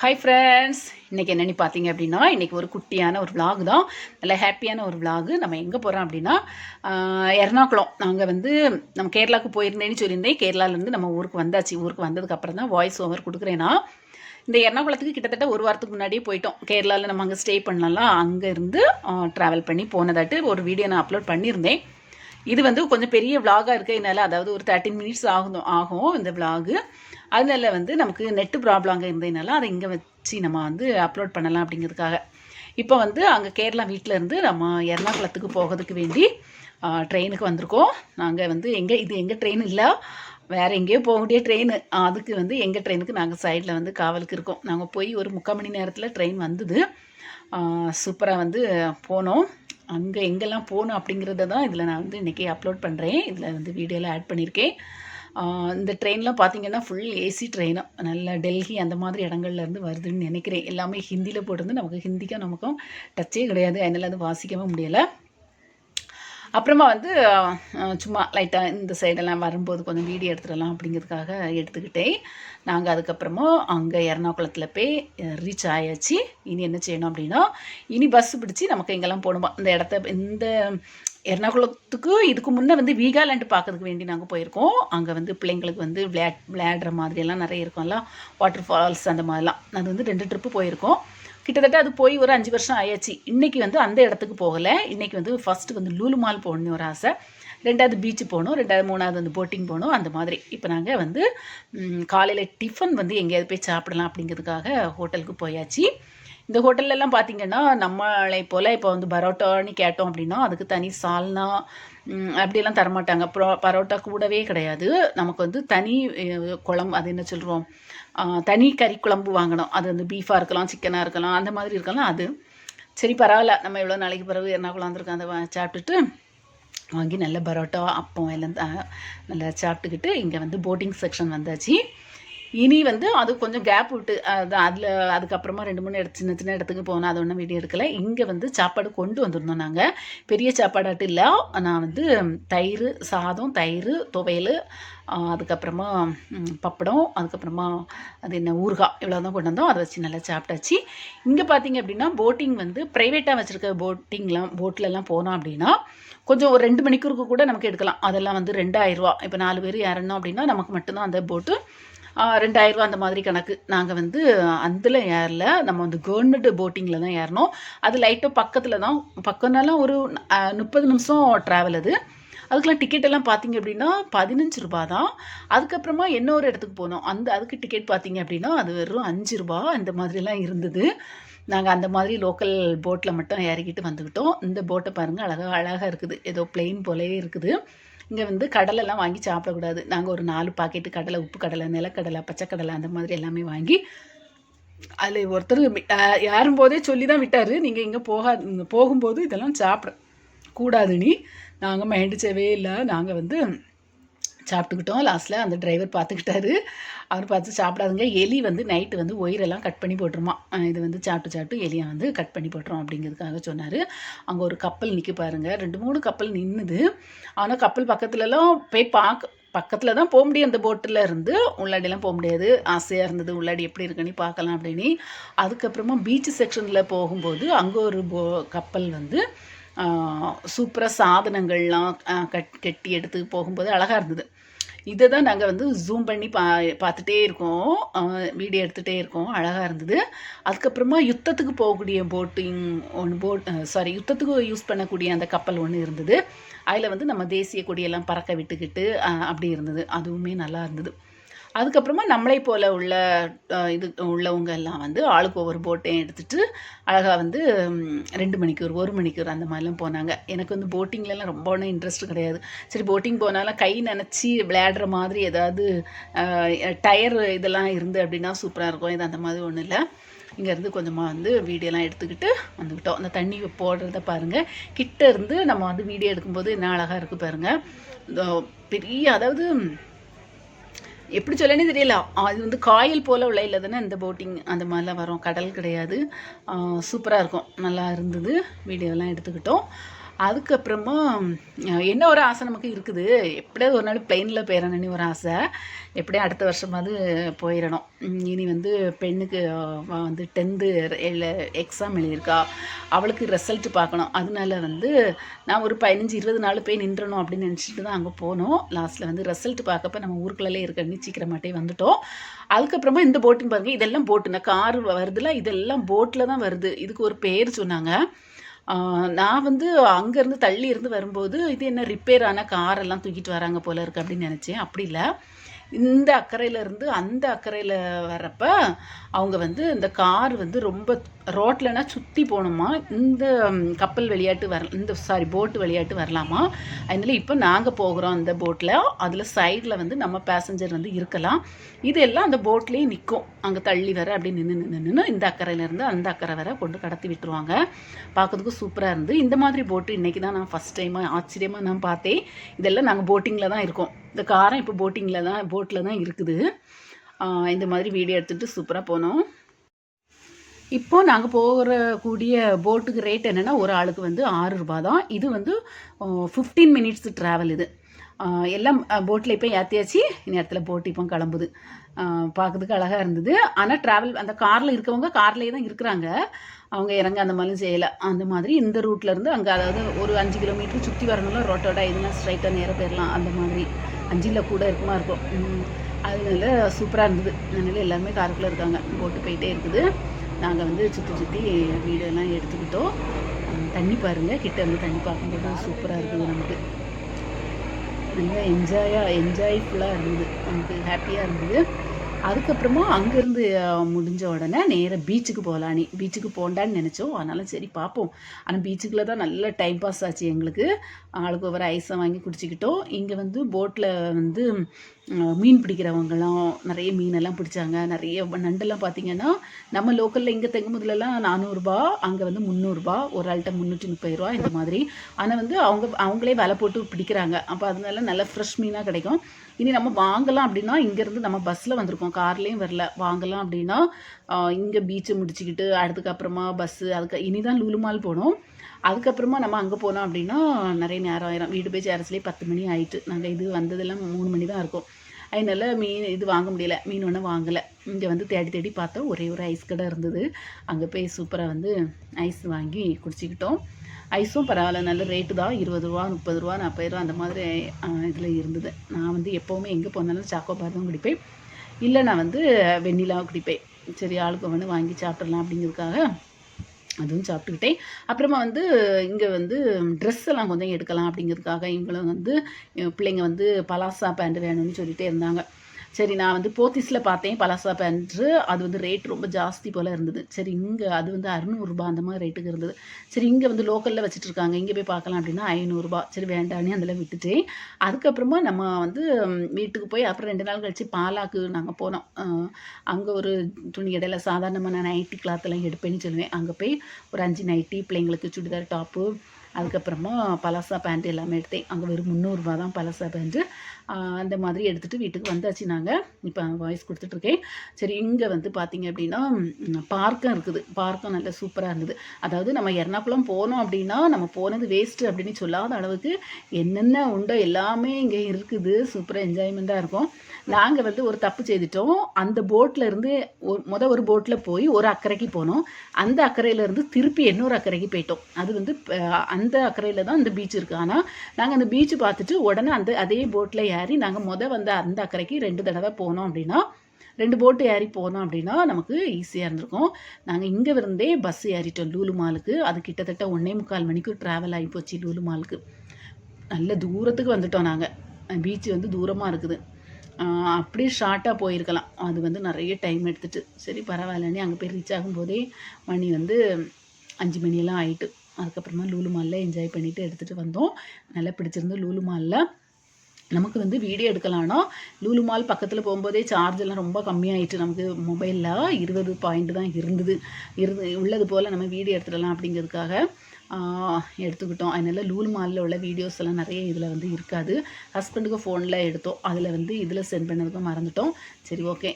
Hi friends இன்றைக்கி என்னென்னு பார்த்தீங்க அப்படின்னா இன்றைக்கி ஒரு குட்டியான ஒரு vlog தான். நல்ல ஹாப்பியான ஒரு vlog. நம்ம எங்கே போகிறோம் அப்படின்னா எர்ணாகுளம். நாங்கள் வந்து நம்ம கேரளாவுக்கு போயிருந்தேன்னு சொல்லியிருந்தேன். கேரளாலேருந்து நம்ம ஊருக்கு வந்தாச்சு. ஊருக்கு வந்ததுக்கப்புறம் தான் வாய்ஸ் ஓவர் கொடுக்குறேன்னா இந்த எர்ணாகுளத்துக்கு கிட்டத்தட்ட ஒரு வாரத்துக்கு முன்னாடியே போயிட்டோம். கேரளாவில் நம்ம அங்கே ஸ்டே பண்ணலாம். அங்கேருந்து ட்ராவல் பண்ணி போனதாட்டு ஒரு வீடியோ நான் அப்லோட் பண்ணியிருந்தேன். இது வந்து கொஞ்சம் பெரிய விலாகாக இருக்கிறதுனால அதாவது ஒரு தேர்ட்டின் மினிட்ஸ் ஆகும் ஆகும் இந்த விலாகு அதனால வந்து நமக்கு நெட்டு ப்ராப்ளம் அங்கே இருந்ததுனால அதை இங்கே வச்சு நம்ம வந்து அப்லோட் பண்ணலாம் அப்படிங்கிறதுக்காக. இப்போ வந்து அங்கே கேரளா வீட்டில் இருந்து நம்ம எர்ணாகுளத்துக்கு போகிறதுக்கு வேண்டி ட்ரெயினுக்கு வந்திருக்கோம். நாங்கள் வந்து எங்கே இது எங்கள் ட்ரெயின் இல்லை. வேறு எங்கேயோ போக முடிய ட்ரெயின் அதுக்கு வந்து எங்கள் ட்ரெயினுக்கு நாங்கள் சைடில் வந்து காவலுக்கு இருக்கோம். நாங்கள் போய் ஒரு முக்கால் மணி நேரத்தில் ட்ரெயின் வந்தது. சூப்பராக வந்து போனோம். அங்கே எங்கெல்லாம் போகணும் அப்படிங்கிறத தான் இதில் நான் வந்து இன்றைக்கி அப்லோட் பண்ணுறேன் இதில் வந்து வீடியோவில் ஆட் பண்ணியிருக்கேன் இந்த ட்ரெயின்லாம் பார்த்தீங்கன்னா ஃபுல் ஏசி ட்ரெயின் நல்ல டெல்லி அந்த மாதிரி இடங்கள்லேருந்து வருதுன்னு நினைக்கிறேன். எல்லாமே ஹிந்தியில் போட்டிருந்து நமக்கு ஹிந்திக்கும் நமக்கும் டச்சே கிடையாது. அதனால் அது வாசிக்கவும் முடியலை. அப்புறமா வந்து சும்மா லைட்டாக இந்த சைடெல்லாம் வரும்போது கொஞ்சம் வீடியோ எடுத்துடலாம் அப்படிங்கிறதுக்காக எடுத்துக்கிட்டேன். நாங்கள் அதுக்கப்புறமா அங்கே எறணாகுளத்தில் போய் ரீச் ஆயாச்சு. இனி என்ன செய்யணும் அப்படின்னா இனி பஸ் பிடிச்சி நமக்கு எங்கெல்லாம் போகணுமா? இந்த இடத்த இந்த எர்ணாகுளத்துக்கு இதுக்கு முன்னே வந்து வீகாலேண்டு பார்க்கறதுக்கு வேண்டி நாங்கள் போயிருக்கோம். அங்கே வந்து பிள்ளைங்களுக்கு வந்து விளையாட் விளையாடுற மாதிரியெல்லாம் நிறைய இருக்கும்ல வாட்டர் ஃபால்ஸ் அந்த மாதிரிலாம். அது வந்து ரெண்டு ட்ரிப்பு போயிருக்கோம். கிட்டத்தட்ட அது போய் ஒரு அஞ்சு வருஷம் ஆயாச்சு. இன்றைக்கி வந்து அந்த இடத்துக்கு போகலை. இன்றைக்கி வந்து ஃபஸ்ட்டு வந்து லூலு மால் போகணும்னு ஒரு ஆசை. ரெண்டாவது பீச்சு போகணும். ரெண்டாவது மூணாவது வந்து போட்டிங் போகணும். அந்த மாதிரி. இப்போ நாங்கள் வந்து காலையில் டிஃபன் வந்து எங்கேயாவது போய் சாப்பிடலாம் அப்படிங்கிறதுக்காக ஹோட்டலுக்கு போயாச்சு. இந்த ஹோட்டல்லலாம் பார்த்தீங்கன்னா நம்மளை போல் இப்போ வந்து பரோட்டான்னு கேட்டோம் அப்படின்னா அதுக்கு தனி சால்னா ம், அப்படியெல்லாம் தரமாட்டாங்க. ப்ரோ பரோட்டா கூடவே கிடையாது. நமக்கு வந்து தனி குழம்பு அது என்ன சொல்கிறோம் தனி கறி குழம்பு வாங்கணும். அது வந்து பீஃபாக இருக்கலாம் சிக்கனாக இருக்கலாம் அந்த மாதிரி இருக்கலாம். அது சரி பரவாயில்ல. நம்ம எவ்வளோ நாளைக்கு பிறகு எர்ணாகுளம் வந்திருக்கோம். அதை சாப்பிட்டுட்டு வாங்கி நல்ல பரோட்டா அப்பம் எல்லாம் நல்லா சாப்பிட்டுக்கிட்டு இங்கே வந்து போட்டிங் செக்ஷன் வந்தாச்சு. இனி வந்து அது கொஞ்சம் கேப் விட்டு அது அதில் அதுக்கப்புறமா ரெண்டு மூணு இடத்து சின்ன சின்ன இடத்துக்கு போனோம் அது ஒன்றும் வீடியோ எடுக்கலை. இங்கே வந்து சாப்பாடு கொண்டு வந்திருந்தோம் நாங்கள் பெரிய சாப்பாடாட்டு இல்லை. நான் வந்து தயிர் சாதம் தயிர் துவையல் அதுக்கப்புறமா பப்படம் அதுக்கப்புறமா அது என்ன ஊறுகாய் இவ்வளோ தான் கொண்டு வந்தோம். அதை வச்சு நல்லா சாப்பிட்டாச்சு. இங்கே பார்த்தீங்க அப்படின்னா போட்டிங் வந்து ப்ரைவேட்டாக வச்சுருக்க போட்டிங்லாம் போட்லலாம் போனோம் அப்படின்னா கொஞ்சம் ஒரு ரெண்டு மணிக்கூருக்கு கூட நமக்கு எடுக்கலாம். அதெல்லாம் வந்து ரெண்டாயிரரூவா இப்போ நாலு பேர் ஏறணும் அப்படின்னா நமக்கு மட்டும்தான் அந்த போட்டு ரெண்டாயிரரூவா அந்த மாதிரி கணக்கு. நாங்கள் வந்து அதில் ஏறல. நம்ம வந்து கவர்மெண்ட் போட்டிங்கில் தான் ஏறினோம் அது லைட்டாக பக்கத்தில் தான். பக்கம்னாலும் ஒரு முப்பது நிமிஷம் ட்ராவல் அது. அதுக்கெலாம் டிக்கெட் எல்லாம் பார்த்தீங்க அப்படின்னா பதினஞ்சு ரூபா தான். அதுக்கப்புறமா இன்னொரு இடத்துக்கு போனோம். அந்த அதுக்கு டிக்கெட் பார்த்தீங்க அப்படின்னா அது வெறும் அஞ்சு ரூபா இந்த மாதிரிலாம் இருந்தது. நாங்கள் அந்த மாதிரி லோக்கல் போட்டில் மட்டும் இறக்கிட்டு வந்துக்கிட்டோம். இந்த போட்டை பாருங்கள் அழகாக அழகாக இருக்குது. ஏதோ பிளெயின் போலவே இருக்குது. இங்கே வந்து கடலெல்லாம் வாங்கி சாப்பிடக்கூடாது. நாங்கள் ஒரு நாலு பாக்கெட்டு கடலை உப்பு கடலை நிலக்கடலை பச்சைக்கடலை அந்த மாதிரி எல்லாமே வாங்கி அதில் ஒருத்தர் யாரும் போதே சொல்லி தான் விட்டார். நீங்கள் இங்கே போகா போகும்போது இதெல்லாம் சாப்பிட கூடாது நீ நாங்கள் மைண்டுச்சவே இல்லை. நாங்கள் வந்து சாப்பிட்டுக்கிட்டோம். லாஸ்ட்டில் அந்த டிரைவர் பார்த்துக்கிட்டாரு அவர் பார்த்து சாப்பிடாதுங்க. எலி வந்து நைட்டு வந்து ஒயிரெல்லாம் கட் பண்ணி போட்டுருமா. இது வந்து சாப்பிட்டு சாப்பிட்டு எலியை வந்து கட் பண்ணி போட்டுரும் அப்படிங்கிறதுக்காக சொன்னார். அங்கே ஒரு கப்பல் நிற்க பாருங்கள் ரெண்டு மூணு கப்பல் நின்றுது ஆனால் கப்பல் பக்கத்துலலாம் போய் பார்க்க பக்கத்தில் தான் போக முடியும். அந்த போட்டில் இருந்து உள்ளாடிலாம் போக முடியாது. ஆசையாக இருந்தது உள்ளாடி எப்படி இருக்குன்னு பார்க்கலாம் அப்படின்னு. அதுக்கப்புறமா பீச் செக்ஷனில் போகும்போது அங்கே ஒரு போ கப்பல் வந்து சூப்பராக சாதனங்கள்லாம் கட் கட்டி எடுத்து போகும்போது அழகாக இருந்தது. இதை தான் நாங்கள் வந்து ஜூம் பண்ணி பா பார்த்துட்டே இருக்கோம். வீடியோ எடுத்துகிட்டே இருக்கோம். அழகாக இருந்தது. அதுக்கப்புறமா யுத்தத்துக்கு போகக்கூடிய போட்டிங் ஒன்று போட் சாரி யுத்தத்துக்கு யூஸ் பண்ணக்கூடிய அந்த கப்பல் ஒன்று இருந்தது. அதில் வந்து நம்ம தேசிய கொடியெல்லாம் பறக்க விட்டுக்கிட்டு அப்படி இருந்தது. அதுவுமே நல்லா இருந்தது. அதுக்கப்புறமா நம்மளை போல் உள்ள இது உள்ளவங்க எல்லாம் வந்து ஆளுக்கு ஒவ்வொரு போட்டையும் எடுத்துட்டு அழகாக வந்து ரெண்டு மணிக்கூர் ஒரு மணிக்கூர் அந்த மாதிரிலாம் போனாங்க. எனக்கு வந்து போட்டிங்லலாம் ரொம்ப ஒன்றும் இன்ட்ரெஸ்ட் கிடையாது. சரி போட்டிங் போனாலும் கை நினச்சி விளையாடுற மாதிரி ஏதாவது டயர் இதெல்லாம் இருந்து அப்படின்னா சூப்பராக இருக்கும். இது அந்த மாதிரி ஒன்றும் இல்லை. இங்கேருந்து கொஞ்சமாக வந்து வீடியோலாம் எடுத்துக்கிட்டு வந்துக்கிட்டோம். அந்த தண்ணி போடுறத பாருங்கள் கிட்ட இருந்து நம்ம வந்து வீடியோ எடுக்கும்போது என்ன அழகாக இருக்குது பாருங்கள் இந்த பெரிய அதாவது எப்படி சொல்லனே தெரியல. அது வந்து காயல் போல் உள்ள இல்லை தானே இந்த போட்டிங் அந்த மாதிரிலாம் வரும். கடல் கிடையாது. சூப்பராக இருக்கும். நல்லா இருந்தது. வீடியோலாம் எடுத்துக்கிட்டோம். அதுக்கப்புறமா என்ன ஒரு ஆசை நமக்கு இருக்குது? எப்படியாவது ஒரு நாள் பிளெயினில் போயிடணும்னு ஒரு ஆசை. எப்படியும் அடுத்த வருஷமாவது போயிடணும் இனி வந்து பெண்ணுக்கு வந்து டென்த்து எக்ஸாம் எழுதியிருக்கா. அவளுக்கு ரிசல்ட் பார்க்கணும். அதனால வந்து நான் ஒரு பதினஞ்சு இருபது நாள் போய் நின்றணும் அப்படின்னு நினச்சிட்டு தான் அங்கே போனோம். லாஸ்ட்டில் வந்து ரிசல்ட் பார்க்கப்ப நம்ம ஊருக்குள்ளே இருக்கன்னு சீக்கிரமாட்டே வந்துட்டோம். அதுக்கப்புறமா இந்த போட்டுன்னு பாருங்கள் இதெல்லாம் போட்டு கார் வருதுல இதெல்லாம் போட்டில் தான் வருது. இதுக்கு ஒரு பேர் சொன்னாங்க. நான் வந்து அங்கேருந்து தள்ளி இருந்து வரும்போது இது என்ன ரிப்பேர் ஆன காரெல்லாம் தூக்கிட்டு வராங்க போல இருக்கு அப்படின்னு நினச்சேன். அப்படி இல்லை. இந்த அக்கறையில இருந்து அந்த அக்கறையில் வரப்ப அவங்க வந்து இந்த கார் வந்து ரொம்ப ரோட்லனா சுற்றி போகணுமா? இந்த கப்பல் விளையாட்டு வர இந்த சாரி போட்டு விளையாட்டு வரலாமா? அதனால இப்போ நாங்கள் போகிறோம் அந்த போட்டில் அதில் சைடில் வந்து நம்ம பேசஞ்சர் வந்து இருக்கலாம். இதெல்லாம் அந்த போட்லேயே நிற்கும் அங்கே தள்ளி வர அப்படி நின்று நின்று நின்று இந்த அக்கறையிலேருந்து அந்த அக்கறை வர கொண்டு கடத்தி விட்டுருவாங்க. பார்க்கறதுக்கு சூப்பராக இருந்து. இந்த மாதிரி போட்டு இன்றைக்கி தான் நான் ஃபஸ்ட் டைமாக ஆச்சரியமாக நான் பார்த்தேன். இதெல்லாம் நாங்கள் போட்டிங்கில் தான் இருக்கோம். இந்த காரம் இப்போ போட்டிங்கில் தான் போட்டில் தான் இருக்குது. இந்த மாதிரி வீடியோ எடுத்துகிட்டு சூப்பராக போனோம். இப்போது நாங்கள் போகிற கூடிய போட்டுக்கு ரேட் என்னென்னா ஒரு ஆளுக்கு வந்து ஆறு ரூபா தான். இது வந்து ஃபிஃப்டீன் மினிட்ஸ் ட்ராவல் இது. எல்லாம் போட்டில் இப்போ ஏற்றியாச்சு நேரத்தில் போட்டு இப்போ கிளம்புது. பார்க்கறதுக்கு அழகாக இருந்தது. ஆனால் ட்ராவல் அந்த காரில் இருக்கவங்க கார்லேயே தான் இருக்கிறாங்க. அவங்க இறங்க அந்த மாதிரி செய்யலை. அந்த மாதிரி இந்த ரூட்லேருந்து அங்கே அதாவது ஒரு அஞ்சு கிலோமீட்டர் சுற்றி வரணும்ல ரோட்டோட இதெல்லாம் ஸ்ட்ரைட்டாக நேராக போயிடலாம் அந்த மாதிரி. அஞ்சில் கூட இருக்குமா இருக்கும். அதனால சூப்பராக இருந்தது. அதனால எல்லாருமே காருக்குள்ளே இருக்காங்க. போட்டு போயிட்டே இருக்குது. நாங்கள் வந்து சுற்றி சுற்றி வீடெல்லாம் எடுத்துக்கிட்டோம். தண்ணி பாருங்கள் கிட்ட இருந்து தண்ணி பார்க்கும்போது சூப்பராக இருக்குது நமக்கு. நல்லா என்ஜாயாக என்ஜாய்ஃபுல்லாக இருந்தது. நமக்கு ஹாப்பியாக இருந்தது. அதுக்கப்புறமா அங்கேருந்து முடிஞ்ச உடனே நேராக பீச்சுக்கு போகலானி பீச்சுக்கு போண்டான்னு நினச்சோம். அதனால சரி பார்ப்போம். ஆனால் பீச்சுக்குள்ளே தான் நல்ல டைம் பாஸ் ஆச்சு எங்களுக்கு. ஆளுக்கு ஒவ்வொரு ஐஸை வாங்கி குடிச்சிக்கிட்டோம். இங்கே வந்து போட்டில் வந்து மீன் பிடிக்கிறவங்கலாம் நிறைய மீனெல்லாம் பிடிச்சாங்க. நிறைய நண்டெல்லாம் பார்த்தீங்கன்னா நம்ம லோக்கலில் இங்கே தெங்குமுதலெல்லாம் நானூறுரூபா அங்கே வந்து முந்நூறுரூபா ஒரு ஆள்கிட்ட முந்நூற்றி முப்பது ரூபா இந்த மாதிரி. ஆனால் வந்து அவங்க அவங்களே விலை போட்டு பிடிக்கிறாங்க. அப்போ அதனால நல்ல ஃப்ரெஷ் மீனாக கிடைக்கும். இனி நம்ம வாங்கலாம் அப்படின்னா இங்கேருந்து நம்ம பஸ்ஸில் வந்திருக்கோம். கார்லேயும் வரல. வாங்கலாம் அப்படின்னா இங்கே பீச்சை முடிச்சுக்கிட்டு அதுக்கப்புறமா பஸ்ஸு அதுக்கு இனி தான் லூலுமால் போனோம். அதுக்கப்புறமா நம்ம அங்கே போனோம் அப்படின்னா நிறைய நேரம் ஆயிரும். வீடு போய் சேரஸ்லேயே பத்து மணி ஆயிட்டு. நாங்கள் இது வந்ததெல்லாம் மூணு மணி தான் இருக்கும். அதனால மீன் இது வாங்க முடியல. மீன் ஒன்றும் வாங்கலை. இங்கே வந்து தேடி தேடி பார்த்தோம் ஒரே ஒரு ஐஸ் கடை இருந்தது. அங்கே போய் சூப்பராக வந்து ஐஸ் வாங்கி குடிச்சிக்கிட்டோம். ஐஸும் பரவாயில்ல. நல்ல ரேட்டு தான். இருபது ரூபா முப்பது ரூபா நாற்பது ரூபா அந்த மாதிரி இதில் இருந்தது. நான் வந்து எப்போவுமே எங்கே போனாலும் சாக்கோபார் தான் குடிப்பேன். இல்லை நான் வந்து வெண்ணிலாவும் குடிப்பேன். சரி ஆளுக்கு ஒன்று வாங்கி சாப்பிட்றலாம் அப்படிங்கிறதுக்காக அதுவும் சாப்பிட்டுக்கிட்டேன். அப்புறமா வந்து இங்கே வந்து ட்ரெஸ் எல்லாம் கொஞ்சம் எடுக்கலாம் அப்படிங்கிறதுக்காக இவங்களும் வந்து என் பிள்ளைங்க வந்து பலாசா பேண்ட் வேணும்னு சொல்லிட்டே இருந்தாங்க. சரி நான் வந்து போத்தீஸில் பார்த்தேன் பலாசா பேண்ட்டு அது வந்து ரேட் ரொம்ப ஜாஸ்தி போல் இருந்தது. சரி இங்கே அது வந்து அறுநூறுபா அந்த மாதிரி ரேட்டுக்கு இருந்தது. சரி இங்கே வந்து லோக்கலில் வச்சுட்டு இருக்காங்க. இங்கே போய் பார்க்கலாம் அப்படின்னா ஐநூறுரூபா சரி வேண்டான்னு அதில் விட்டுட்டேன் அதுக்கப்புறமா நம்ம வந்து வீட்டுக்கு போய் அப்புறம் ரெண்டு நாள் கழித்து பாலாக்கு நாங்கள் போனோம். அங்கே ஒரு துணி இடையில சாதாரணமாக நான் நைட்டி கிளாத்தெல்லாம் எடுப்பேன்னு சொல்லுவேன். அங்கே போய் ஒரு அஞ்சு நைட்டி பிள்ளைங்களுக்கு சுடிதார் டாப்பு அதுக்கப்புறமா பலாசா பேண்ட் எல்லாமே எடுத்தேன். அங்கே வெறும் முந்நூறுரூபா தான் பலாசா பேண்ட்டு அந்த மாதிரி எடுத்துகிட்டு வீட்டுக்கு வந்தாச்சு நாங்கள் இப்போ வாய்ஸ் கொடுத்துட்ருக்கேன். சரி இங்கே வந்து பார்த்தீங்க அப்படின்னா பார்க்கும் இருக்குது. பார்க்கும் நல்ல சூப்பராக இருந்தது. அதாவது நம்ம எர்ணாகுளம் போனோம் அப்படின்னா நம்ம போனது வேஸ்ட்டு அப்படின்னு சொல்லாத அளவுக்கு என்னென்ன உண்டோ எல்லாமே இங்கே இருக்குது. சூப்பராக என்ஜாய்மெண்ட்டாக இருக்கும். நாங்கள் வந்து ஒரு தப்பு செய்துட்டோம். அந்த போட்டில் இருந்து ஒரு மொதல் ஒரு போட்டில் போய் ஒரு அக்கறைக்கு போனோம். அந்த அக்கறையிலேருந்து திருப்பி இன்னொரு அக்கறைக்கு போயிட்டோம். அது வந்து அந்த அந்த அக்கறையில் தான் அந்த பீச் இருக்குது ஆனால் நாங்கள் அந்த பீச் பார்த்துட்டு உடனே அந்த அதே போட்டில் ஏறி நாங்கள் மொதல் வந்த அந்த அக்கறைக்கு ரெண்டு தடவை போனோம் அப்படின்னா ரெண்டு போட்டு ஏறி போனோம் அப்படின்னா நமக்கு ஈஸியாக இருந்திருக்கும். நாங்கள் இங்கே இருந்தே பஸ் ஏறிட்டோம் லூலு மாலுக்கு. அது கிட்டத்தட்ட ஒன்றே முக்கால் மணிக்கு ட்ராவல் ஆகி போச்சு லூலு மாலுக்கு. நல்ல தூரத்துக்கு வந்துட்டோம் நாங்கள் பீச் வந்து தூரமாக இருக்குது. அப்படியே ஷார்ட்டாக போயிருக்கலாம். அது வந்து நிறைய டைம் எடுத்துட்டு. சரி பரவாயில்லன்னு அங்கே போய் ரீச் ஆகும்போதே மணி வந்து அஞ்சு மணியெல்லாம் ஆயிட்டு. அதுக்கப்புறமா லூலு மாலில் என்ஜாய் பண்ணிட்டு எடுத்துகிட்டு வந்தோம். நல்லா பிடிச்சிருந்து லூலு மாலில். நமக்கு வந்து வீடியோ எடுக்கலாம்னா லூலு மால் பக்கத்தில் போகும்போதே சார்ஜ் எல்லாம் ரொம்ப கம்மியாயிட்டு நமக்கு மொபைலில் இருபது பாயிண்ட் தான் இருந்தது. இருந்து உள்ளது போல் நம்ம வீடியோ எடுத்துடலாம் அப்படிங்கிறதுக்காக எடுத்துக்கிட்டோம். அதனால் லூலு மாலில் உள்ள வீடியோஸ் எல்லாம் நிறைய இதில் வந்து இருக்காது. ஹஸ்பண்டுக்கு ஃபோனில் எடுத்தோம். அதில் வந்து இதில் சென்ட் பண்ணதுக்கும் மறந்துட்டோம். சரி ஓகே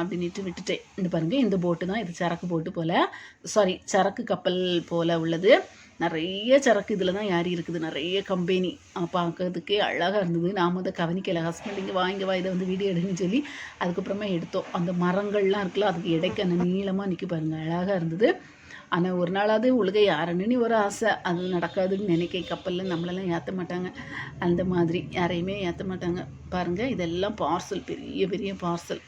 அப்படின்ட்டு விட்டுட்டேன். இந்த பாருங்கள் இந்த போட்டு தான். இது சரக்கு போட்டு போல் சாரி சரக்கு கப்பல் போல் உள்ளது. நிறைய சரக்கு இதில் தான் யாரி இருக்குது. நிறைய கம்பெனி பார்க்கறதுக்கே அழகாக இருந்தது. நாம் அதை கவனிக்கலை. ஹஸ்பண்ட் இங்கே வாங்க வா இதை வந்து வீடியோ எடுங்கன்னு சொல்லி அதுக்கப்புறமா எடுத்தோம். அந்த மரங்கள்லாம் இருக்குல்ல அதுக்கு இடைக்கு அந்த நீளமாக நிற்க பாருங்கள் அழகாக இருந்தது. ஆனால் ஒரு நாளாவது உலக யாருன்னு ஒரு ஆசை. அது நடக்காதுன்னு நினைக்க கப்பலில் நம்மளெல்லாம் ஏற்ற மாட்டாங்க. அந்த மாதிரி யாரையுமே ஏற்ற மாட்டாங்க. பாருங்கள் இதெல்லாம் பார்சல் பெரிய பெரிய பார்சல்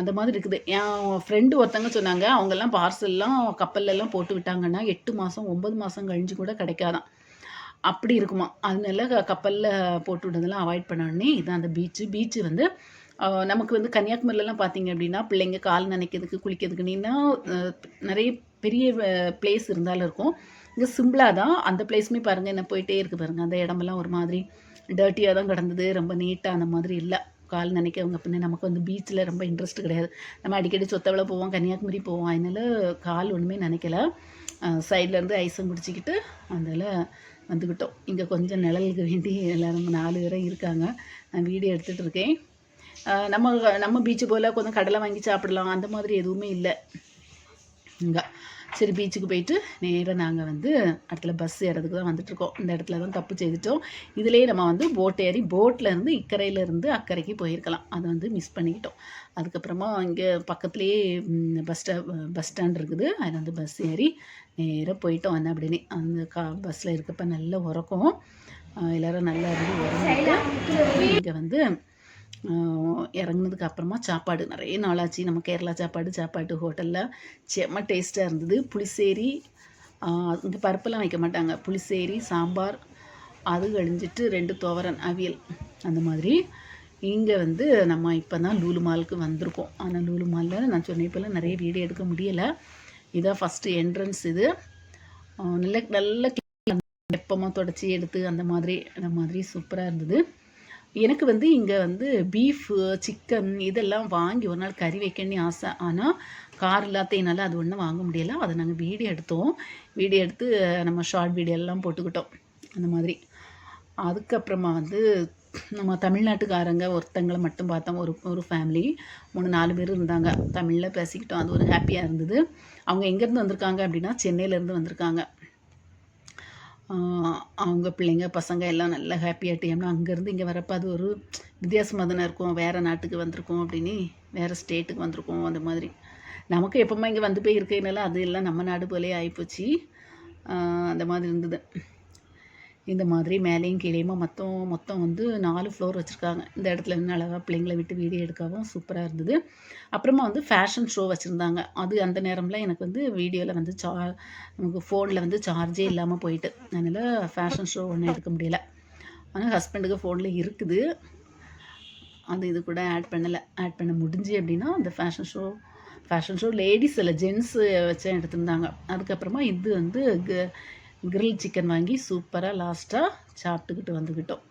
அந்த மாதிரி இருக்குது. என் ஃப்ரெண்டு ஒருத்தங்க சொன்னாங்க அவங்கெல்லாம் பார்சல்லாம் கப்பல்லெல்லாம் போட்டு விட்டாங்கன்னா எட்டு மாதம் ஒம்பது மாதம் கழிஞ்சு கூட கிடைக்காதான் அப்படி இருக்குமா? அதனால கப்பலில் போட்டு விட்டதெல்லாம் அவாய்ட் பண்ணோடனே இதான் அந்த பீச்சு பீச்சு வந்து நமக்கு வந்து கன்னியாகுமரியிலலாம் பார்த்தீங்க அப்படின்னா பிள்ளைங்க கால் நனைக்கிறதுக்கு குளிக்கிறதுக்குன்னா நிறைய பெரிய பிளேஸ் இருந்தாலும் இருக்கும். இங்கே சிம்பிளாக தான். அந்த பிளேஸுமே பாருங்கள் என்ன போயிட்டே இருக்குது பாருங்கள் அந்த இடமெல்லாம் ஒரு மாதிரி டர்ட்டியாக தான் கிடந்தது. ரொம்ப நீட்டாக அந்த மாதிரி இல்லை. கால் நினைக்கவங்க பின்ன நமக்கு வந்து பீச்சில் ரொம்ப இன்ட்ரெஸ்ட் கிடையாது. நம்ம அடிக்கடி சொத்தவளை போவோம் கன்னியாகுமரி போவோம். அதனால கால் ஒன்றுமே நினைக்கல. சைட்லேருந்து ஐஸும் குடிச்சிக்கிட்டு அதில் வந்துக்கிட்டோம் இங்கே கொஞ்சம் நிழலுக்கு வேண்டி எல்லோரும் நாலு பேரும் இருக்காங்க. நான் வீடியோ எடுத்துகிட்டு இருக்கேன். நம்ம நம்ம பீச்சு போல் கொஞ்சம் கடலை வாங்கி சாப்பிடலாம். அந்த மாதிரி எதுவுமே இல்லை. இங்கே. சரி பீச்சுக்கு போயிட்டு நேராக நாங்கள் வந்து இடத்துல பஸ் ஏறதுக்கு தான் வந்துட்டுருக்கோம். இந்த இடத்துல தான் தப்பு செய்துட்டோம். இதுலேயே நம்ம வந்து போட் ஏறி போட்டில் இருந்து அக்கறைக்கு போயிருக்கலாம். அதை வந்து மிஸ் பண்ணிக்கிட்டோம். அதுக்கப்புறமா இங்கே பக்கத்துலேயே பஸ் ஸ்டா பஸ் ஸ்டாண்ட் இருக்குது. அதில் வந்து பஸ் ஏறி நேராக போயிட்டோம் என்ன அப்படின்னு. அந்த கா பஸ்ஸில் இருக்கப்ப நல்ல உறக்கம். எல்லோரும் நல்லா இருந்து உறங்கிட்டு இங்கே வந்து இறங்குனதுக்கு அப்புறமா சாப்பாடு. நிறைய நாளாச்சு. நம்ம கேரளா சாப்பாடு சாப்பாடு ஹோட்டலில். செம்ம டேஸ்ட்டாக இருந்தது. புளிசேரி இங்கே பருப்பெல்லாம் வைக்க மாட்டாங்க. புளிசேரி சாம்பார் அது கழிஞ்சிட்டு ரெண்டு துவரன் அவியல். அந்த மாதிரி. இங்கே வந்து நம்ம இப்போ தான் லூலு மாலுக்கு வந்திருக்கோம். ஆனால் லூலு மாலில் நான் சொன்ன இப்போல்லாம் நிறைய வீடியோ எடுக்க முடியலை. இதான் ஃபஸ்ட்டு என்ட்ரன்ஸ் இது. நல்ல நல்ல வெப்பமாக தொடச்சி எடுத்து அந்த மாதிரி அந்த மாதிரி சூப்பராக இருந்தது. எனக்கு வந்து இங்கே வந்து பீஃபு சிக்கன் இதெல்லாம் வாங்கி ஒரு நாள் கறி வைக்கணும்னு ஆசை. ஆனால் கார் இல்லாததுனால அது ஒன்றும் வாங்க முடியல. அதை நாங்கள் வீடியோ எடுத்தோம். வீடியோ எடுத்து நம்ம ஷார்ட் வீடியோ எல்லாம் போட்டுக்கிட்டோம். அந்த மாதிரி. அதுக்கப்புறமா வந்து நம்ம தமிழ்நாட்டுக்காரங்க ஒருத்தங்களை மட்டும் பார்த்தோம். ஒரு ஒரு ஃபேமிலி மூணு நாலு பேர் இருந்தாங்க. தமிழில் பேசிக்கிட்டோம். அது ஒரு ஹாப்பியாக இருந்தது. அவங்க எங்கேருந்து வந்திருக்காங்க அப்படின்னா சென்னையிலேருந்து வந்திருக்காங்க. அவங்க பிள்ளைங்க பசங்க எல்லாம் நல்லா ஹாப்பியாக டைம்னா அங்கேருந்து இங்கே வரப்போ அது ஒரு வித்தியாசமாக தானே இருக்கும். வேறு நாட்டுக்கு வந்திருக்கோம் அப்படின்னு வேறு ஸ்டேட்டுக்கு வந்திருக்கோம் அந்த மாதிரி. நமக்கு எப்பவுமே இங்கே வந்து போய் இருக்கனால அது எல்லாம் நம்ம நாடு போலே ஆகிப்போச்சு அந்த மாதிரி இருந்தது. இந்த மாதிரி மேலேயும் கீழேயுமா மொத்தம் மொத்தம் வந்து நாலு ஃப்ளோர் வச்சுருக்காங்க. இந்த இடத்துல இருந்து அழகாக பிள்ளைங்களை விட்டு வீடியோ எடுக்கவும் சூப்பராக இருந்தது. அப்புறமா வந்து ஃபேஷன் ஷோ வச்சுருந்தாங்க. அது அந்த நேரம்லாம் எனக்கு வந்து வீடியோவில் வந்து சா நமக்கு ஃபோனில் வந்து சார்ஜே இல்லாமல் போயிட்டு. அதனால் ஃபேஷன் ஷோ ஒன்றும் எடுக்க முடியல. ஆனால் ஹஸ்பண்டுக்கு ஃபோனில் இருக்குது. அது இது கூட ஆட் பண்ணலை. ஆட் பண்ண முடிஞ்சு அப்படின்னா அந்த fashion show fashion show ladies இல்லை ஜென்ஸு வச்சு எடுத்திருந்தாங்க. அதுக்கப்புறமா இது வந்து கிரில் சிக்கன் வாங்கி சூப்பராக லாஸ்ட்டாக சாப்பிட்டுக்கிட்டு வந்துக்கிட்டோம்